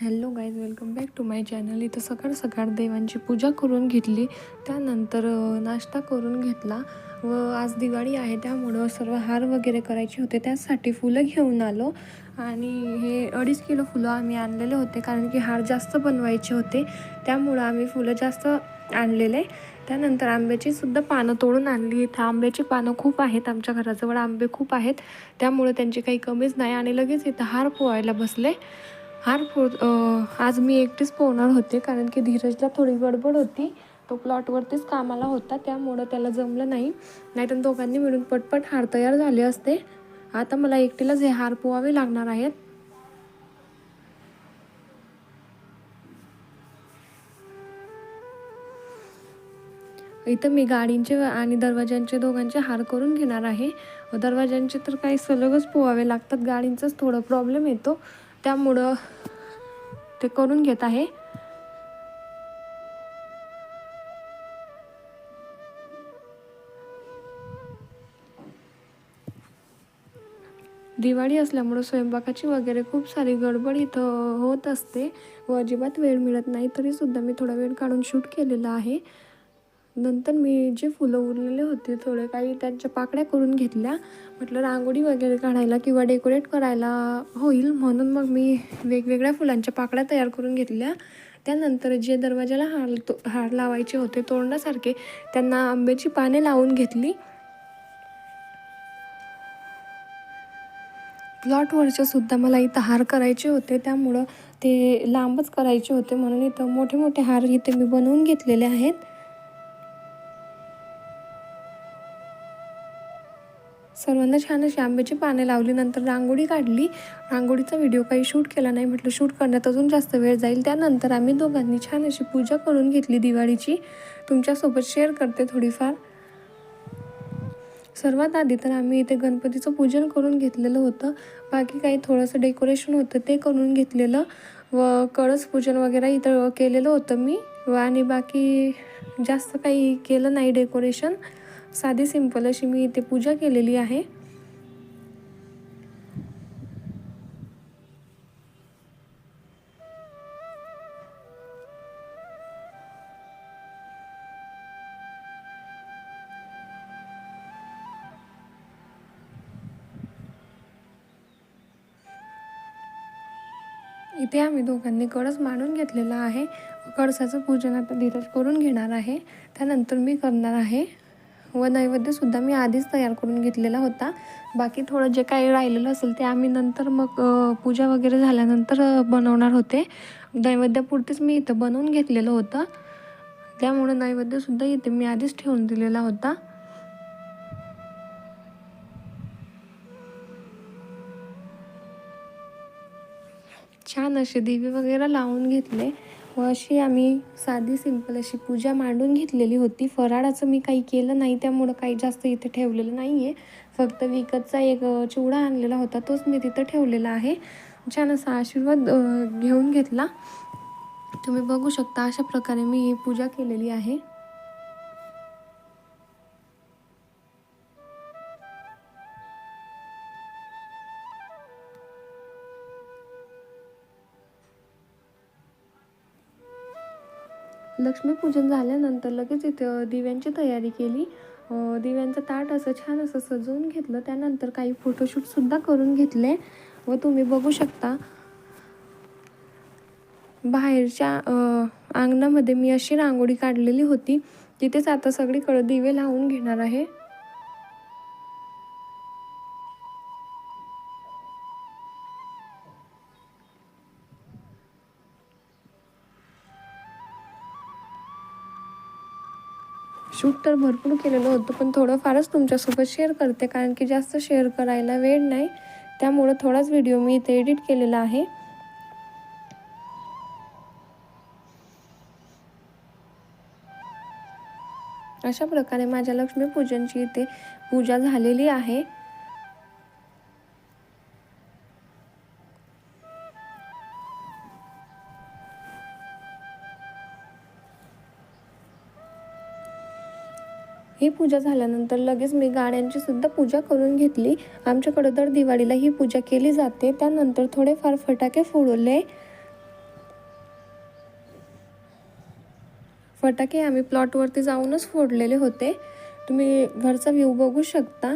Hello guys welcome back to my channel. इथं सकाळ सकाळ देवांची पूजा करून घेतली त्यानंतर नाश्ता करून घेतला व आज दिवाळी आहे त्यामुळं सर्व हार वगैरे करायचे होते त्यासाठी फुलं घेऊन आलो. आणि हे अडीच किलो फुलं आम्ही आणलेले होते कारण की हार जास्त बनवायचे होते त्यामुळं आम्ही फुलं जास्त आणलेले. त्यानंतर आंब्याची सुद्धा पानं तोडून आणली. इथं आंब्याची पानं खूप आहेत आमच्या घराजवळ आंबे खूप आहेत त्यामुळं त्यांची काही कमीच नाही आणि लगेच इथं हार पोहायला बसले. हार पोह आज मी एकटीच पोहणार होते कारण की धीरजला थोडी गडबड होती. तो प्लॉटवरतीच कामाला होता त्यामुळं त्याला जमलं नाही. नाहीतर दोघांनी मिळून पटपट हार तयार झाले असते. आता मला एकटीलाच हे हार पोहावे लागणार आहेत. इथं मी गाडींचे आणि दरवाज्यांचे दोघांचे हार करून घेणार आहे. दरवाज्यांचे तर काही सलगच पोहावे लागतात. गाडींचाच थोडा प्रॉब्लेम येतो. त्यामुळं ते करून घेत आहे. दिवाळी असल्यामुळं स्वयंपाकाची वगैरे खूप सारी गडबड इथं होत असते व अजिबात वेळ मिळत नाही तरीसुद्धा मी थोडा वेळ काढून शूट केलेला आहे. नंतर मी जे फुलं उरलेले होते थोडे काही त्यांच्या पाकळ्या करून घेतल्या. म्हटलं रांगोळी वगैरे काढायला किंवा डेकोरेट करायला होईल म्हणून मग मी वेगवेगळ्या फुलांच्या पाकळ्या तयार करून घेतल्या. त्यानंतर जे दरवाजाला हार तो हार लावायचे होते तोंडासारखे त्यांना आंब्याची पाने लावून घेतली. प्लॉटवरचे सुद्धा मला इथं हार करायचे होते त्यामुळं ते लांबच करायचे होते म्हणून इथं मोठे मोठे हार इथे मी बनवून घेतलेले आहेत. सर्वांना छान अशी आंब्याची पाने लावली नंतर रांगोळी काढली. रांगोळीचा व्हिडिओ काही शूट केला नाही म्हटलं शूट करण्यात अजून जास्त वेळ जाईल. त्यानंतर आम्ही दोघांनी छान अशी पूजा करून घेतली दिवाळीची. तुमच्यासोबत शेअर करते थोडीफार. सर्वात आधी तर आम्ही इथे गणपतीचं पूजन करून घेतलेलं होतं. बाकी काही थोडंसं डेकोरेशन होतं ते करून घेतलेलं. व कळस पूजन वगैरे इथं केलेलं होतं मी. व आणि बाकी जास्त काही केलं नाही डेकोरेशन साधी सिंपल अशी मी इथे पूजा केलेली आहे. इथे आम्ही दोघांनी कळस मांडून घेतलेला आहे. कळसाचं पूजन आता धीरज करून घेणार आहे. त्यानंतर मी करणार आहे. व नैवेद्यसुद्धा मी आधीच तयार करून घेतलेला होता. बाकी थोडं जे काही राहिलेलं असेल ते आम्ही नंतर मग पूजा वगैरे झाल्यानंतर बनवणार होते. नैवेद्यापुरतीच मी इथं बनवून घेतलेलं होतं. त्यामुळं नैवेद्यसुद्धा इथे मी आधीच ठेवून दिलेला होता. छान असे दिवे वगैरे लावून घेतले. व अशी आम्ही साधी सिंपल अशी पूजा मांडून घेतलेली होती. फराळाचं मी काही केलं नाही त्यामुळं काही जास्त इथे ठेवलेलं नाही आहे फक्त विकतचा एक चिवडा आणलेला होता तोच मी तिथं ठेवलेला आहे. छान असा आशीर्वाद घेऊन घेतला. तुम्ही बघू शकता अशा प्रकारे मी ही पूजा केलेली आहे. लक्ष्मीपूजन झाल्यानंतर लगेच इथं दिव्यांची तयारी केली. दिव्यांचं ताट असं छान असं सजवून घेतलं. त्यानंतर काही फोटोशूटसुद्धा करून घेतले व तुम्ही बघू शकता. बाहेरच्या अंगणामध्ये मी अशी रांगोळी काढलेली होती तिथेच आता सगळीकडे दिवे लावून घेणार आहे. शूट तर भरपूर केलेलं होतं पण थोडंफारच तुमच्यासोबत शेअर करते कारण की जास्त शेअर करायला वेळ नाही. त्यामुळं थोडाच व्हिडिओ मी इथे एडिट केलेला आहे. अशा प्रकारे माझ्या लक्ष्मीपूजनची इथे पूजा झालेली आहे. ही पूजा झाल्यानंतर लगेच मी गाण्यांची सुद्धा पूजा करून घेतली. आमच्याकडं दर दिवाळीला ही पूजा केली जाते. त्यानंतर थोडेफार फटाके फोडवले फटाके आम्ही प्लॉटवरती जाऊनच फोडलेले होते. तुम्ही घरचा व्ह्यू बघू शकता.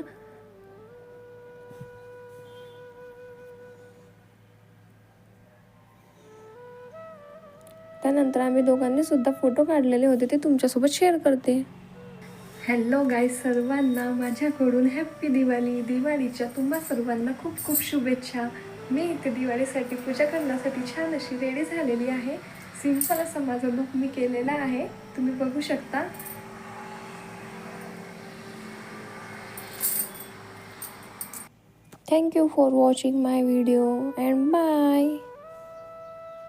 त्यानंतर आम्ही दोघांनी सुद्धा फोटो काढलेले होते. ते तुमच्यासोबत शेअर करते. हॅलो गाय सर्वांना माझ्याकडून हॅप्पी दिवाळी. दिवाळीच्या तुम्हा सर्वांना खूप खूप शुभेच्छा. मी इथे दिवाळीसाठी पूजा करण्यासाठी छान अशी रेडी झालेली आहे. सिंपल असा माझा लुक मी केलेला आहे. तुम्ही बघू शकता. Thank you for watching my video and bye